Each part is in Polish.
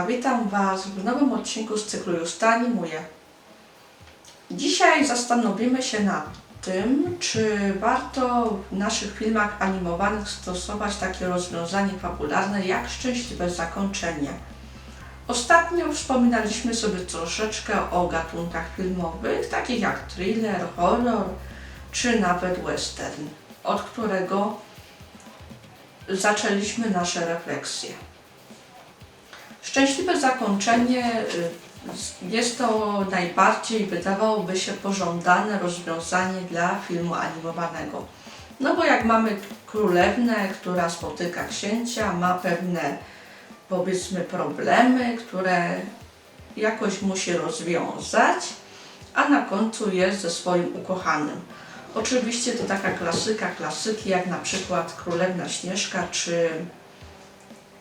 Witam Was w nowym odcinku z cyklu Justa Animuje. Dzisiaj zastanowimy się nad tym, czy warto w naszych filmach animowanych stosować takie rozwiązanie fabularne jak szczęśliwe zakończenie. Ostatnio wspominaliśmy sobie troszeczkę o gatunkach filmowych, takich jak thriller, horror czy nawet western, od którego zaczęliśmy nasze refleksje. Szczęśliwe zakończenie y, jest to najbardziej, wydawałoby się, pożądane rozwiązanie dla filmu animowanego. No bo jak mamy królewnę, która spotyka księcia, ma pewne, powiedzmy, problemy, które jakoś musi rozwiązać, a na końcu jest ze swoim ukochanym. Oczywiście to taka klasyka, klasyki, jak na przykład Królewna Śnieżka czy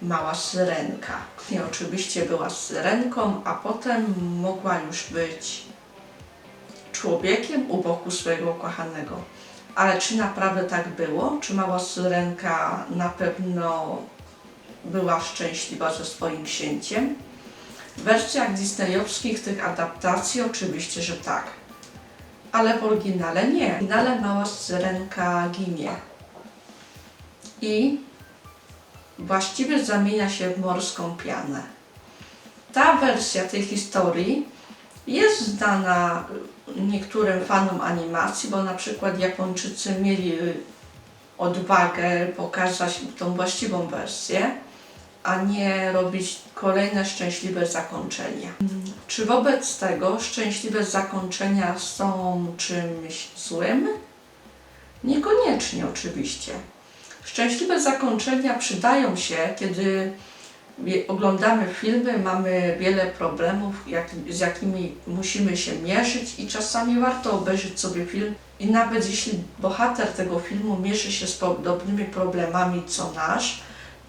Mała Syrenka. Nie, oczywiście była syrenką, a potem mogła już być człowiekiem u boku swojego ukochanego. Ale czy naprawdę tak było? Czy Mała Syrenka na pewno była szczęśliwa ze swoim księciem? W wersjach disneyowskich tych adaptacji oczywiście, że tak. Ale w oryginale nie. W oryginale Mała Syrenka ginie. I właściwie zamienia się w morską pianę. Ta wersja tej historii jest znana niektórym fanom animacji, bo na przykład Japończycy mieli odwagę pokazać tą właściwą wersję, a nie robić kolejne szczęśliwe zakończenia. Czy wobec tego szczęśliwe zakończenia są czymś złym? Niekoniecznie oczywiście. Szczęśliwe zakończenia przydają się, kiedy oglądamy filmy, mamy wiele problemów, jak, z jakimi musimy się mierzyć i czasami warto obejrzeć sobie film i nawet jeśli bohater tego filmu mierzy się z podobnymi problemami co nasz,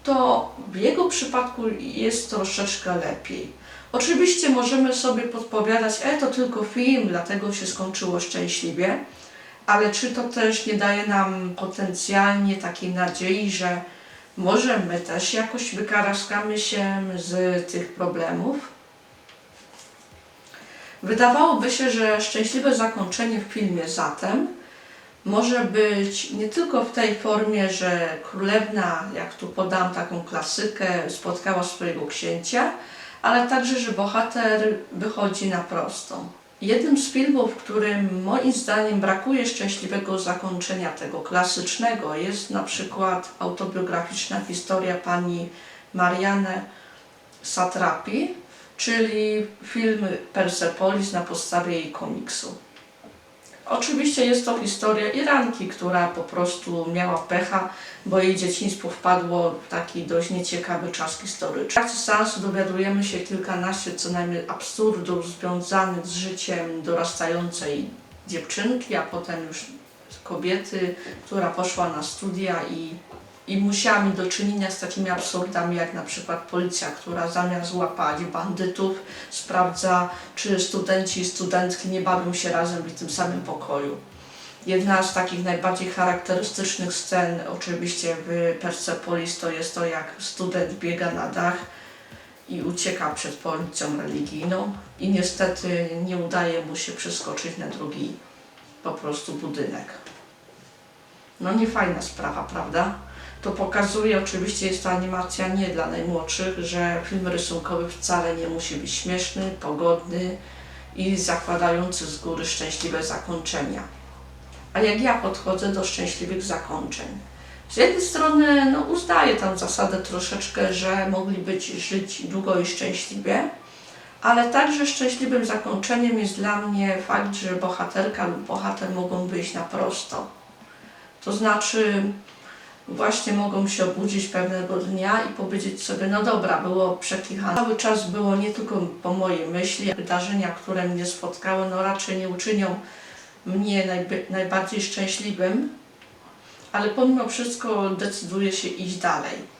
to w jego przypadku jest troszeczkę lepiej. Oczywiście możemy sobie podpowiadać, e to tylko film, dlatego się skończyło szczęśliwie, ale czy to też nie daje nam potencjalnie takiej nadziei, że może my też jakoś wykaraskamy się z tych problemów? Wydawałoby się, że szczęśliwe zakończenie w filmie zatem może być nie tylko w tej formie, że królewna, jak tu podam taką klasykę, spotkała swojego księcia, ale także, że bohater wychodzi na prostą. Jednym z filmów, którym moim zdaniem brakuje szczęśliwego zakończenia tego klasycznego, jest na przykład autobiograficzna historia pani Marianne Satrapi, czyli film Persepolis na podstawie jej komiksu. Oczywiście jest to historia Iranki, która po prostu miała pecha, bo jej dzieciństwo wpadło w taki dość nieciekawy czas historyczny. W trakcie seansu dowiadujemy się kilkanaście co najmniej absurdów związanych z życiem dorastającej dziewczynki, a potem już kobiety, która poszła na studia i, i musiała do czynienia z takimi absurdami, jak na przykład policja, która zamiast łapać bandytów, sprawdza, czy studenci i studentki nie bawią się razem w tym samym pokoju. Jedna z takich najbardziej charakterystycznych scen, oczywiście w Persepolis, to jest to, jak student biega na dach i ucieka przed policją religijną i niestety nie udaje mu się przeskoczyć na drugi po prostu budynek. No nie fajna sprawa, prawda? To pokazuje, oczywiście jest to animacja nie dla najmłodszych, że film rysunkowy wcale nie musi być śmieszny, pogodny i zakładający z góry szczęśliwe zakończenia. A jak ja podchodzę do szczęśliwych zakończeń? Z jednej strony no, uznaję tę zasadę troszeczkę, że mogli być żyć długo i szczęśliwie, ale także szczęśliwym zakończeniem jest dla mnie fakt, że bohaterka lub bohater mogą wyjść na prosto. To znaczy, właśnie mogą się obudzić pewnego dnia i powiedzieć sobie, no dobra, było przekichane. Cały czas było nie tylko po mojej myśli, wydarzenia, które mnie spotkały, no raczej nie uczynią mnie najby, najbardziej szczęśliwym, ale pomimo wszystko decyduję się iść dalej.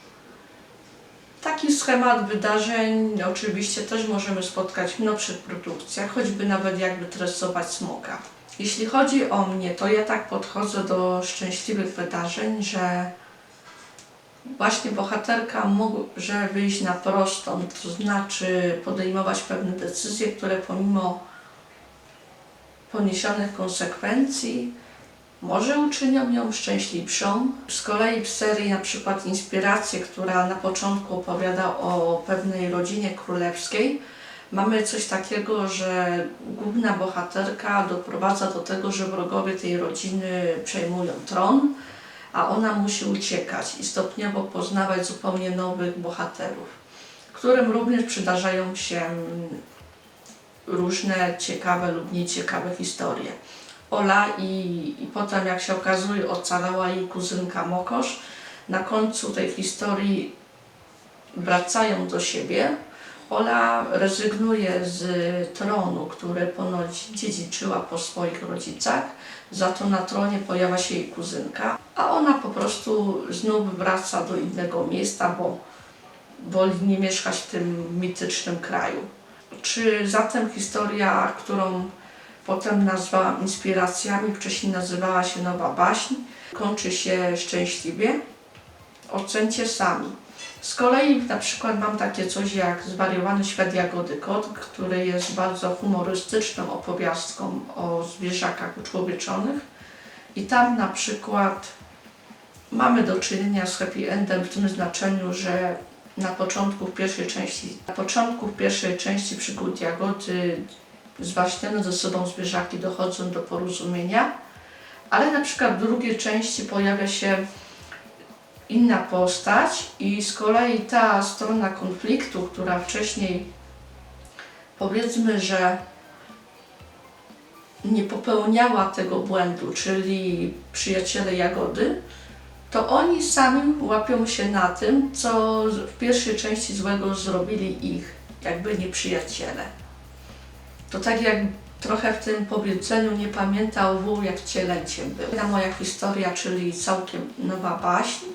Taki schemat wydarzeń oczywiście też możemy spotkać w nowszych produkcjach, choćby nawet jakby tresować smoka. Jeśli chodzi o mnie, to ja tak podchodzę do szczęśliwych wydarzeń, że właśnie bohaterka może wyjść na prostą, to znaczy podejmować pewne decyzje, które pomimo poniesionych konsekwencji może uczynią ją szczęśliwszą. Z kolei w serii na przykład Inspiracje, która na początku opowiada o pewnej rodzinie królewskiej, mamy coś takiego, że główna bohaterka doprowadza do tego, że wrogowie tej rodziny przejmują tron, a ona musi uciekać i stopniowo poznawać zupełnie nowych bohaterów, którym również przydarzają się różne ciekawe lub nieciekawe historie. Ola i, i potem, jak się okazuje, ocalała jej kuzynka Mokosz. Na końcu tej historii wracają do siebie. Ola rezygnuje z tronu, który ponoć dziedziczyła po swoich rodzicach. Za to na tronie pojawia się jej kuzynka, a ona po prostu znów wraca do innego miejsca, bo woli nie mieszkać w tym mitycznym kraju. Czy zatem historia, którą potem nazwałam inspiracjami, wcześniej nazywała się Nowa Baśń, kończy się szczęśliwie? Ocencie sami. Z kolei na przykład mam takie coś jak Zwariowany świat Jagody Kot, który jest bardzo humorystyczną opowiastką o zwierzakach uczłowieczonych. I tam na przykład mamy do czynienia z happy endem w tym znaczeniu, że na początku w pierwszej części, na początku w pierwszej części przygód Jagody zwaśnione ze sobą zwierzaki dochodzą do porozumienia, ale na przykład w drugiej części pojawia się inna postać i z kolei ta strona konfliktu, która wcześniej powiedzmy, że nie popełniała tego błędu, czyli przyjaciele Jagody, to oni sami łapią się na tym, co w pierwszej części złego zrobili ich jakby nieprzyjaciele. To tak jak trochę w tym powiedzeniu nie pamiętał wół jak cielęciem był. Ta moja historia, czyli całkiem nowa baśń,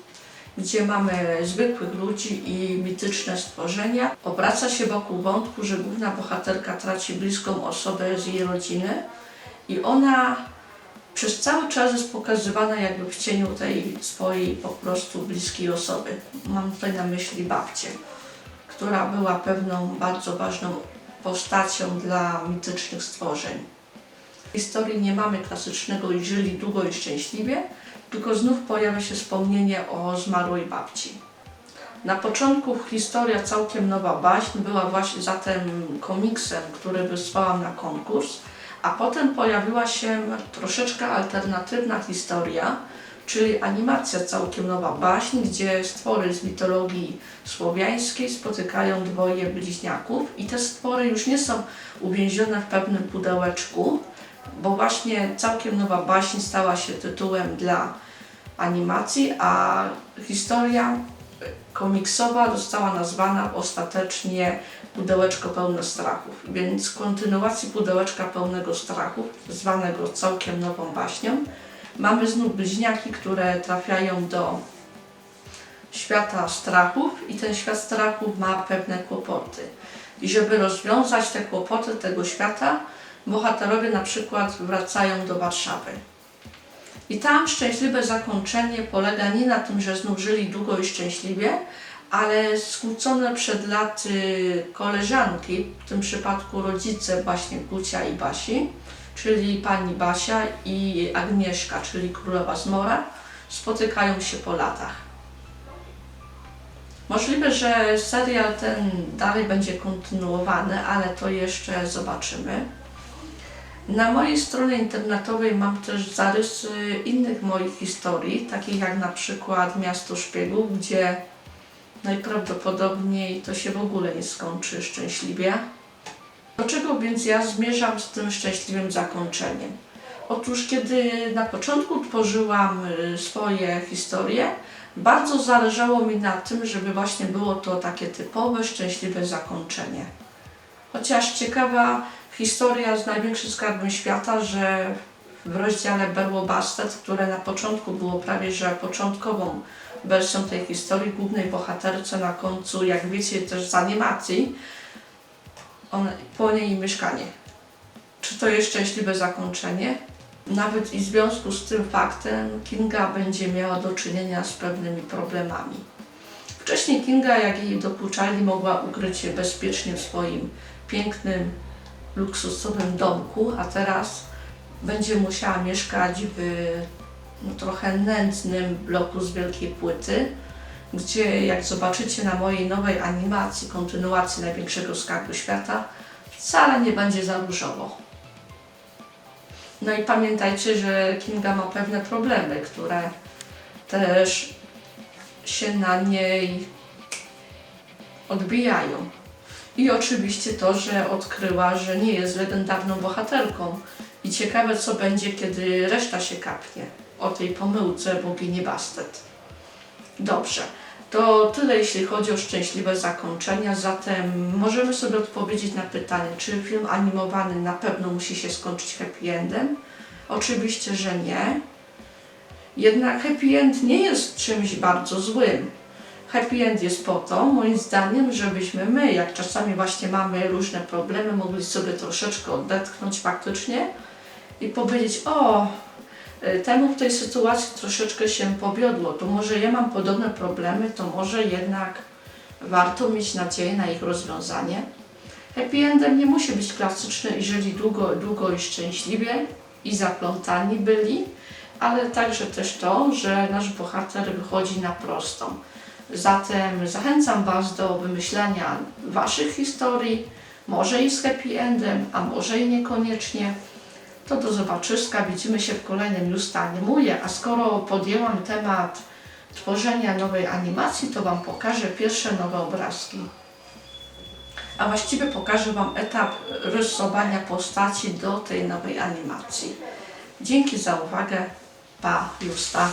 gdzie mamy zwykłych ludzi i mityczne stworzenia, obraca się wokół wątku, że główna bohaterka traci bliską osobę z jej rodziny i ona przez cały czas jest pokazywana jakby w cieniu tej swojej po prostu bliskiej osoby. Mam tutaj na myśli babcię, która była pewną bardzo ważną postacią dla mitycznych stworzeń. W historii nie mamy klasycznego i żyli długo i szczęśliwie, tylko znów pojawia się wspomnienie o zmarłej babci. Na początku historia całkiem nowa baśń była właśnie zatem komiksem, który wysłałam na konkurs, a potem pojawiła się troszeczkę alternatywna historia, czyli animacja całkiem nowa. Baśń, gdzie stwory z mitologii słowiańskiej spotykają dwoje bliźniaków i te stwory już nie są uwięzione w pewnym pudełeczku, bo właśnie całkiem nowa baśń stała się tytułem dla animacji, a historia komiksowa została nazwana ostatecznie Pudełeczko pełne strachów, więc kontynuacji Pudełeczka pełnego strachów, zwanego całkiem nową baśnią, mamy znów bliźniaki, które trafiają do świata strachów i ten świat strachów ma pewne kłopoty. I żeby rozwiązać te kłopoty tego świata, bohaterowie na przykład wracają do Warszawy. I tam szczęśliwe zakończenie polega nie na tym, że znów żyli długo i szczęśliwie, ale skłócone przed laty koleżanki, w tym przypadku rodzice właśnie Gucia i Basi, czyli pani Basia i Agnieszka, czyli królowa Zmora, spotykają się po latach. Możliwe, że serial ten dalej będzie kontynuowany, ale to jeszcze zobaczymy. Na mojej stronie internetowej mam też zarysy innych moich historii, takich jak na przykład Miasto Szpiegów, gdzie najprawdopodobniej to się w ogóle nie skończy szczęśliwie. Do czego więc ja zmierzam z tym szczęśliwym zakończeniem? Otóż kiedy na początku tworzyłam y, swoje historie, bardzo zależało mi na tym, żeby właśnie było to takie typowe, szczęśliwe zakończenie. Chociaż ciekawa historia z największym skarbem świata, że w rozdziale Berło Bastet, które na początku było prawie że początkową wersją tej historii, głównej bohaterce na końcu, jak wiecie też z animacji, on, płonie jej mieszkanie. Czy to jest szczęśliwe zakończenie? Nawet i w związku z tym faktem Kinga będzie miała do czynienia z pewnymi problemami. Wcześniej Kinga, jak jej dokuczali, mogła ukryć się bezpiecznie w swoim pięknym, luksusowym domku, a teraz będzie musiała mieszkać w no, trochę nędznym bloku z wielkiej płyty, gdzie jak zobaczycie na mojej nowej animacji, kontynuacji Największego Skarbu Świata, wcale nie będzie za różowo. No i pamiętajcie, że Kinga ma pewne problemy, które też się na niej odbijają. I oczywiście to, że odkryła, że nie jest legendarną bohaterką. I ciekawe, co będzie, kiedy reszta się kapnie o tej pomyłce bogini Bastet. Dobrze, to tyle jeśli chodzi o szczęśliwe zakończenia. Zatem możemy sobie odpowiedzieć na pytanie, czy film animowany na pewno musi się skończyć happy endem? Oczywiście, że nie. Jednak happy end nie jest czymś bardzo złym. Happy end jest po to, moim zdaniem, żebyśmy my, jak czasami właśnie mamy różne problemy, mogli sobie troszeczkę odetchnąć faktycznie i powiedzieć, o, temu w tej sytuacji troszeczkę się powiodło, to może ja mam podobne problemy, to może jednak warto mieć nadzieję na ich rozwiązanie. Happy endem nie musi być klasyczny i żyli długo, długo i szczęśliwie i zaplątani byli, ale także też to, że nasz bohater wychodzi na prostą. Zatem zachęcam Was do wymyślania Waszych historii, może i z happy endem, a może i niekoniecznie. To do zobaczyska, widzimy się w kolejnym Już animuję, a skoro podjęłam temat tworzenia nowej animacji, to Wam pokażę pierwsze nowe obrazki. A właściwie pokażę Wam etap rysowania postaci do tej nowej animacji. Dzięki za uwagę. Pa, Justa.